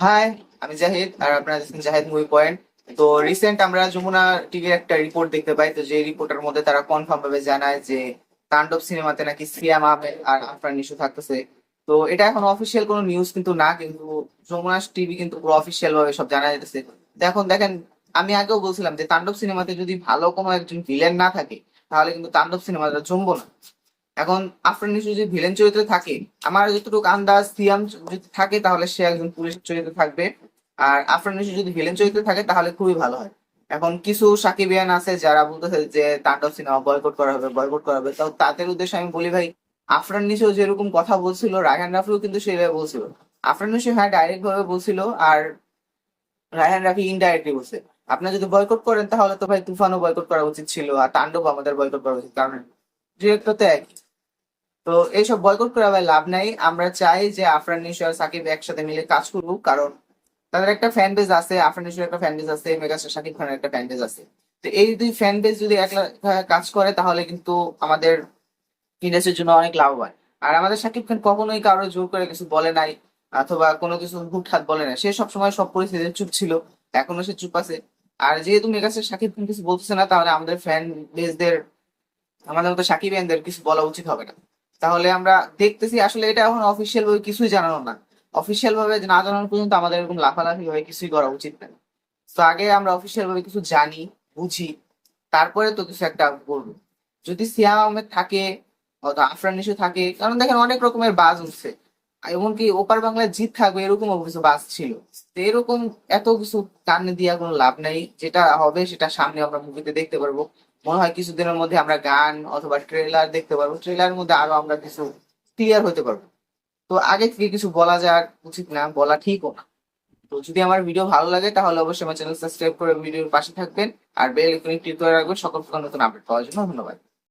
High আমি জাহিদ আর আপনারা দেখছেন জাহিদ মুভি পয়েন্ট তো রিসেন্ট আমরা যমুনা টিভির একটা রিপোর্ট দেখতে পাই। তো যে রিপোর্টের মধ্যে তারা কনফার্ম ভাবে জানায় যে তাণ্ডব সিনেমাতে নাকি সিয়াম আহমেদ আর আফরান নিশু থাকতেছে। তো এটা এখন অফিসিয়াল কোনো নিউজ কিন্তু না, কিন্তু যমুনা টিভি কিন্তু পুরো অফিসিয়াল ভাবে সব জানা যাইতেছে। তো এখন দেখেন, আমি আগেও বলছিলাম যে তাণ্ডব সিনেমাতে যদি ভালো কোনো একজন ভিলেন না থাকে, তাহলে কিন্তু তাণ্ডব সিনেমাটা জমবো না। এখন আফরান যদি ভিলেন চরিত্রে থাকে, আমার যতটুকু আন্দাজ, সিয়াম যদি থাকে, তাহলে সে একজন পুলিশ চরিত্রে থাকবে। আর আফরান যদি ভিলেন চরিত্রে থাকে, তাহলে খুবই ভালো হয়। এখন কিছু সাকিবিয়ান আছে যারা বলতেছে যে তাণ্ডব সিনেমা বয়কট করা হবে, বয়কট করা হবে। তো তাদের উদ্দেশ্যে আমি বলি, ভাই, আফরান নিশু যেরকম কথা বলছিল, রায়হান রাফিও কিন্তু সেইভাবে বলছিল। আফরান নিশু হ্যাঁ ডাইরেক্ট ভাবে বলছিল, আর রায়হান রাফি ইনডাইরেক্টলি বলছে। আপনি যদি বয়কট করেন, তাহলে তো ভাই তুফানও বয়কট করা উচিত ছিল, আর তাণ্ডব আমাদের বয়কট করা উচিত। কারণ ডিরেক্টর তো একই। তো এইসব বয়কট করে আবার লাভ নাই। আমরা চাই যে আফরান, নিশো আর সাকিব একসাথে মিলে কাজ করুক, কারণ তাদের একটা ফ্যান বেজ আছে, আফরান, নিশোর একটা ফ্যান বেজ আছে, মেগাস্টার সাকিব খানের একটা ফ্যান বেজ আছে। তো এই দুই ফ্যান বেজ যদি একলা কাজ করে, তাহলে কিন্তু আমাদের ইন্ডাস্ট্রির জন্য অনেক লাভবান। আর আমাদের সাকিব খান কখনোই কারও জোর করে কিছু বলে নাই, অথবা কোনো কিছু হুটহাট বলে নাই। সে সবসময় সব পরিস্থিতিতে চুপ ছিল, এখনও সে চুপ আছে। আর যেহেতু মেগাস্টার সাকিব খান কিছু বলতেছে না, তাহলে আমাদের ফ্যান বেজদের আমাদের মতো সাকিব খানদের কিছু বলা উচিত হবে না। তাহলে আমরা দেখতেছি আসলে এটা এখন অফিসিয়াল ভাবে কিছুই জানানো না। অফিসিয়াল ভাবে না জানানো পর্যন্ত আমাদের এরকম লাফালাফি ভাবে কিছুই করা উচিত না। তো আগে আমরা অফিসিয়াল ভাবে কিছু জানি, বুঝি, তারপরে তো কিছু একটা বলব। যদি সিয়াম আহমেদ থাকে আফরান ইস্যু থাকে, কারণ দেখেন অনেক রকমের বাজ উঠছে। এমনকি ওপার বাংলায় জিত থাকবে এরকম কিছু বাস ছিল। তো এরকম এত কিছু কানে দিয়া কোনো লাভ নাই, যেটা হবে সেটা সামনে আমরা মুভিতে দেখতে পারব। মনে হয় কিছুদিনের মধ্যে আমরা গান অথবা ট্রেলার দেখতে পারব। ট্রেলারের মধ্যে আরও আমরা কিছু ক্লিয়ার হতে পারব। তো আগে থেকে কিছু বলা যাক, উচিত না, বলা ঠিকও না। তো যদি আমার ভিডিও ভালো লাগে, তাহলে অবশ্যই আমার চ্যানেল সাবস্ক্রাইব করে ভিডিওর পাশে থাকবেন। আর বেল আইকনে ক্লিক করে রাখবেন, সকল নতুন আপডেট পাওয়ার জন্য ধন্যবাদ।